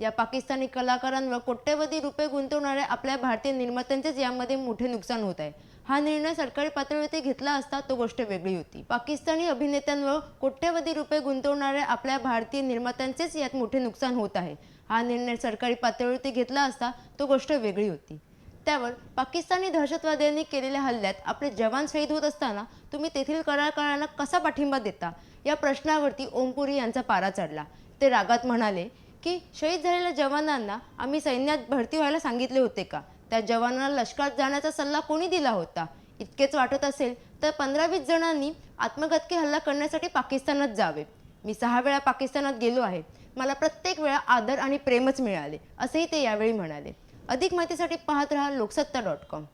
या पाकिस्तानी कलाकारांवर कोट्यवधी रुपये गुंतवणाऱ्या आपल्या भारतीय निर्मात्यांचेच यामध्ये मोठे नुकसान होत आहे. हा निर्णय सरकारी पातळीवरती घेतला असता तो गोष्ट वेगळी होती. पाकिस्तानी अभिनेत्यांवर कोट्यवधी रुपये गुंतवणाऱ्या आपल्या भारतीय निर्मात्यांचेच यात मोठे नुकसान होत आहे. हा निर्णय सरकारी पातळीवरती घेतला असता तो गोष्ट वेगळी होती. त्यावर पाकिस्तानी दहशतवाद्यांनी केलेल्या हल्ल्यात आपले जवान शहीद होत असताना तुम्ही तेथील कलाकारांना कसा पाठिंबा देता? या प्रश्नावरती ओमपुरी यांचा पारा चढला. ते रागात म्हणाले की शहीद झालेल्या जवानांना आम्ही सैन्यात भरती व्हायला सांगितले होते का? त्या जवानांना लष्करात जाण्याचा सल्ला कोणी दिला होता? इतकेच वाटत असेल तर पंधरा वीस जणांनी आत्मघातकी हल्ला करण्यासाठी पाकिस्तानात जावे. मी सहा वेळा पाकिस्तानात गेलो आहे. मला प्रत्येक वेळा आदर आणि प्रेमच मिळाले असेही ते यावेळी म्हणाले. अधिक माहितीसाठी पाहत रहा लोकसत्ता डॉट कॉम.